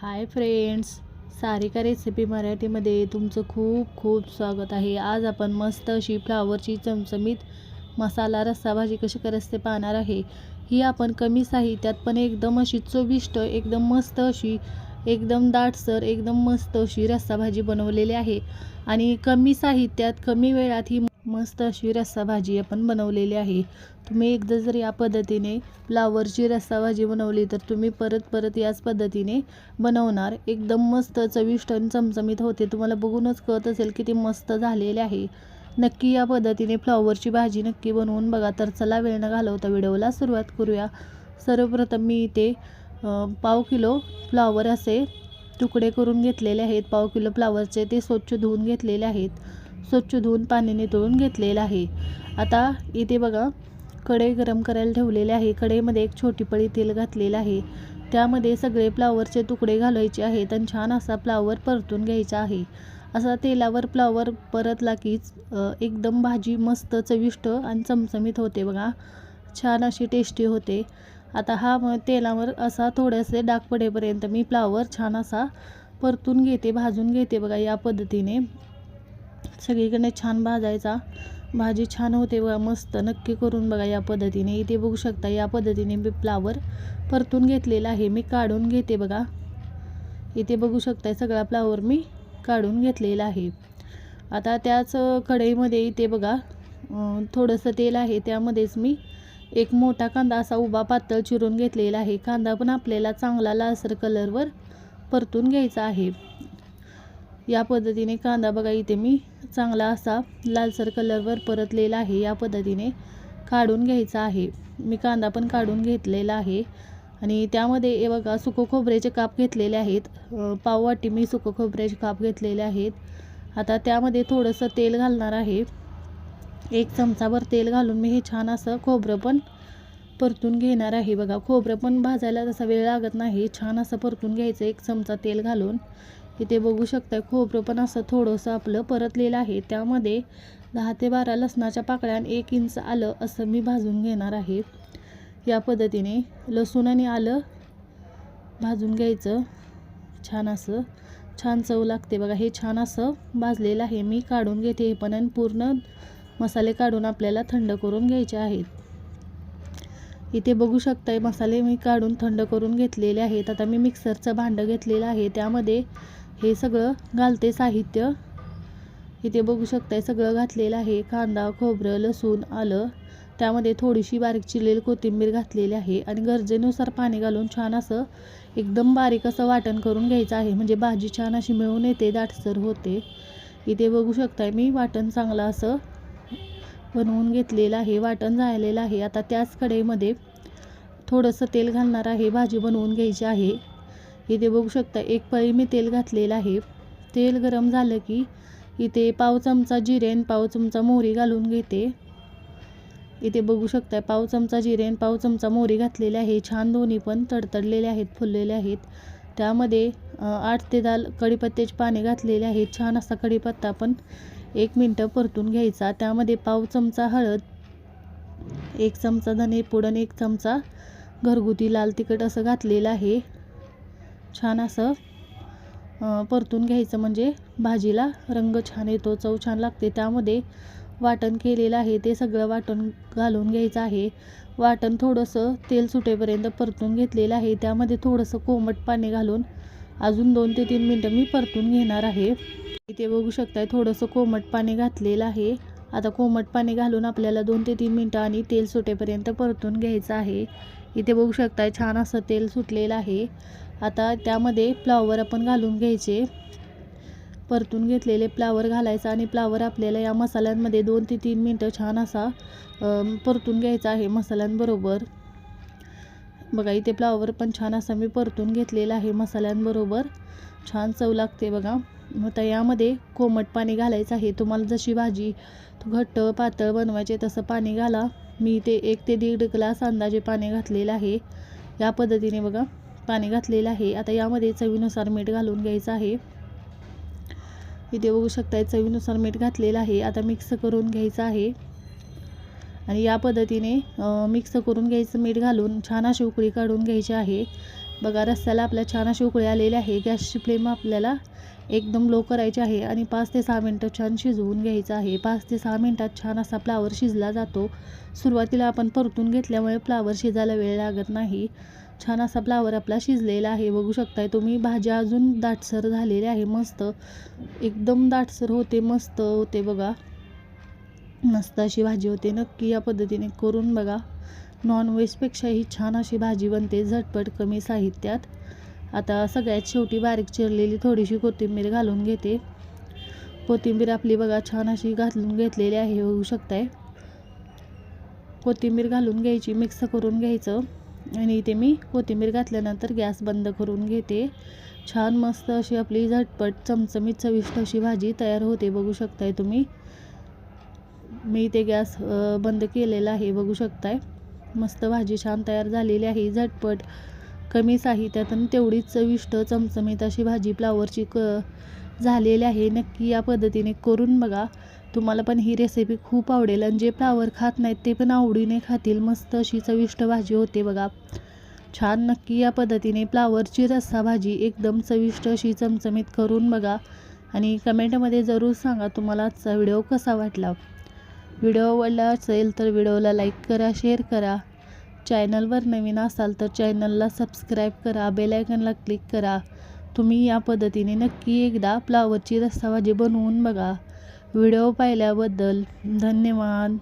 Hi friends Sarika recipe मराठीमध्ये तुमचं खूप खूप स्वागत आहे. आज आपण मस्त अशी फ्लावरची चमचमीत मसाला रस्सा भाजी कशी करायची ते पाहणार आहे. ही आपण कमी साहित्यात पण एकदम अशी चविष्ट एकदम मस्त अशी एकदम दाटसर एकदम मस्त अशी रस्सा भाजी बनवलेली आहे. आणि कमी साहित्यात कमी वेळात ही मस्त अशी रस्सा भाजी आपण बनवलेली आहे. तुम्ही एकदा जर या पद्धतीने फ्लावरची रस्सा भाजी बनवली तर तुम्ही परत परत याच पद्धतीने बनवणार. एकदम मस्त चविष्ट आणि चमचमीत होते. तुम्हाला बघूनच कळत असेल की ते मस्त झालेले आहे. नक्की या पद्धतीने फ्लॉवरची भाजी नक्की बनवून बघा. तर चला वेळ न घालवता व्हिडिओला सुरुवात करूया. सर्वप्रथम मी इथे पाव किलो फ्लॉवर असे तुकडे करून घेतलेले आहेत. पाव किलो फ्लावरचे ते स्वच्छ धुवून घेतलेले आहेत. स्वच्छ धुवून पाणी नितळून घेतलेलं आहे. आता इथे बघा कढई गरम करायला ठेवलेले आहे. कढईमध्ये एक छोटी पळी तेल घातलेलं आहे. त्यामध्ये सगळे फ्लावरचे तुकडे घालायचे आहेत आणि छान असा फ्लावर परतून घ्यायचा आहे. असा तेलावर फ्लावर परतला कीच एकदम भाजी मस्त चविष्ट आणि चमचमीत होते बघा. छान अशी टेस्टी होते. आता हा मग तेलावर असा थोडेसे डाग पडेपर्यंत मी फ्लावर छान असा परतून घेते भाजून घेते बघा या पद्धतीने. सगळीकडे छान भाजायचा. भाजी छान होते व मस्त. नक्की करून बघा या पद्धतीने. इथे बघू शकता या पद्धतीने मी फ्लावर परतून घेतलेला आहे. मी काढून घेते बघा. इथे बघू शकताय सगळा फ्लावर मी काढून घेतलेला आहे. आता त्याच कढईमध्ये इथे बघा थोडंसं तेल आहे. त्यामध्येच मी एक मोठा कांदा असा उभा पातळ चिरून घेतलेला आहे. कांदा पण आपल्याला चांगला लालसर कलरवर परतून घ्यायचा आहे. या पद्धतीने कांदा बघा इथे मी चांगला असा लालसर कलरवर परतलेला आहे. या पद्धतीने काढून घ्यायचा आहे. मी कांदा पण काढून घेतलेला आहे. आणि त्यामध्ये हे बघा सुको खोबऱ्याचे काप घेतलेले आहेत. पाववाटी मी सुको खोबऱ्याचे काप घेतलेले आहेत. आता त्यामध्ये थोडंसं तेल घालणार आहे. एक चमचाभर तेल घालून मी हे छान असं खोबरं पण परतून घेणार आहे. बघा खोबरं पण भाजायला तसा वेळ लागत नाही. छान असं परतून घ्यायचं. एक चमचा तेल घालून इथे बघू शकता खोबरं पण असं थोडंसं आपलं परतलेलं आहे. त्यामध्ये दहा ते बारा लसणाच्या पाकळ्या एक इंच आलं असं मी भाजून घेणार आहे. या पद्धतीने लसूण आणि आलं भाजून घ्यायचं. छान असं छान चव लागते बघा. हे छान असं भाजलेलं आहे. मी काढून घेते हे पण आणि पूर्ण मसाले काढून आपल्याला थंड करून घ्यायचे आहेत. इथे बघू शकताय मसाले मी काढून थंड करून घेतलेले आहेत. आता मी मिक्सरचं भांडं घेतलेलं आहे. त्यामध्ये हे सगळं घालते साहित्य. इथे बघू शकताय सगळं घातलेलं आहे. कांदा खोबरं लसूण आलं. त्यामध्ये थोडीशी बारीक चिरलेली कोथिंबीर घातलेली आहे आणि गरजेनुसार पाणी घालून छान असं एकदम बारीक असं वाटण करून घ्यायचं आहे. म्हणजे भाजी छान अशी मिळून येते दाटसर होते. इथे बघू शकताय मी वाटण चांगलं असं बनवून घेतलेलं आहे. वाटण झालेलं आहे. आता त्याच कढईमध्ये थोडंसं तेल घालणार आहे. भाजी बनवून घ्यायची आहे. इथे बघू शकता एक पळी मी तेल घातलेलं आहे. तेल गरम झालं की इथे पाव चमचा जिरे आणि पाव चमचा मोहरी घालून घेते. इथे बघू शकता पाव चमचा जिरे आणि पाव चमचा मोहरी घातलेले आहे. छान दोन्ही पण तडतडलेले आहेत फुललेले आहेत. त्यामध्ये आठ ते दाल कढीपत्त्याचे पाने घातलेले आहेत. छान असा कढीपत्ता पण एक मिनटं परतून घ्यायचा. त्यामध्ये पाव चमचा हळद एक चमचा धने पुडण एक चमचा घरगुती लाल तिखट असं घातलेलं आहे. छान असं परतून घ्यायचं. म्हणजे भाजीला रंग छान येतो चव छान लागते. त्यामध्ये वाटण केलेलं आहे. ते सगळं वाटण घालून घ्यायचं आहे. वाटण थोडंसं तेल सुटेपर्यंत परतून घेतलेलं आहे. त्यामध्ये थोडंसं कोमट पाणी घालून अजून दोन ते तीन मिनटं मी परतून घेणार आहे. इथे बघू शकताय थोडंसं कोमट पाणी घातलेलं आहे. आता कोमट पाणी घालून आपल्याला दोन ते तीन मिनटं आणि तेल सुटेपर्यंत परतून घ्यायचं आहे. इथे बघू शकताय छान असं तेल सुटलेलं आहे. आता त्यामध्ये फ्लावर आपण घालून घ्यायचे. परतून घेतलेले फ्लावर घालायचा आणि फ्लावर आपल्याला या मसाल्यांमध्ये दोन ते तीन मिनटं छान असा परतून घ्यायचा आहे मसाल्यांबरोबर. बघा इथे फ्लावर पण छान असा मी परतून घेतलेला आहे मसाल्यांबरोबर. छान चव लागते बघा. मग आता यामध्ये कोमट पाणी घालायचं आहे. तुम्हाला जशी भाजी घट्ट पातळ बनवायचे तसं पाणी घाला. मी ते एक ते दीड ग्लास अंदाजे पाणी घातलेलं आहे. या पद्धतीने बघा पाणी घातलेलं आहे. आता यामध्ये चवीनुसार मीठ घालून घ्यायचं आहे. इथे बघू शकताय चवीनुसार मीठ घातलेलं आहे. आता मिक्स करून घ्यायचं आहे. आणि या पद्धतीने मिक्स करून घ्यायचं मीठ घालून छान अशी उकळी काढून घ्यायची आहे. बघा रस्त्याला आपल्या छान अशी उकळी आलेली आहे. गॅसची फ्लेम आपल्याला एकदम लो करायची आहे आणि पाच ते सहा मिनटं छान शिजवून घ्यायचं आहे. पाच ते सहा मिनटात छान असा फ्लावर शिजला जातो. सुरुवातीला आपण परतून घेतल्यामुळे फ्लावर शिजायला वेळ लागत नाही. छान असा फ्लावर आपला शिजलेला आहे. बघू शकताय तुम्ही भाज्या अजून दाटसर झालेल्या आहे. मस्त. एकदम दाटसर होते मस्त होते बघा. मस्त अशी भाजी होते. नक्की या पद्धतीने करून बघा. नॉनव्हेजपेक्षाही छान अशी भाजी बनते झटपट कमी साहित्यात. आता सगळ्यात शेवटी बारीक चिरलेली थोडीशी कोथिंबीर घालून घेते. कोथिंबीर आपली बघा छान अशी घालून घेतलेली आहे होऊ शकताय. कोथिंबीर घालून घ्यायची मिक्स करून घ्यायचं. आणि इथे मी कोथिंबीर घातल्यानंतर गॅस बंद करून घेते. छान मस्त अशी आपली झटपट चमचमीत चविष्ट अशी भाजी तयार होते बघू शकताय तुम्ही. मी इथे गॅस बंद केलेला आहे बघू शकताय. मस्त भाजी छान तयार झालेली आहे. झटपट कमी साहित्यात आणि तेवढीच चविष्ट चमचमीत अशी भाजी फ्लावरची क झालेली आहे. नक्की या पद्धतीने करून बघा. तुम्हाला पण ही रेसिपी खूप आवडेल आणि जे फ्लावर खात नाहीत ते पण आवडीने खातील. मस्त अशी चविष्ट भाजी होते बघा. छान नक्की या पद्धतीने फ्लावरची रस्सा भाजी एकदम चविष्ट अशी चमचमीत करून बघा. आणि कमेंटमध्ये जरूर सांगा तुम्हाला आजचा व्हिडिओ कसा वाटला. व्हिडिओ आवडला असेल तर व्हिडिओला लाईक करा शेअर करा. चॅनलवर नवीन असाल तर चॅनलला सबस्क्राईब करा बेलायकनला क्लिक करा. तुम्ही या पद्धतीने नक्की एकदा फ्लावरची रस्सा भाजी बनवून बघा. व्हिडिओ पाहिल्याबद्दल धन्यवाद.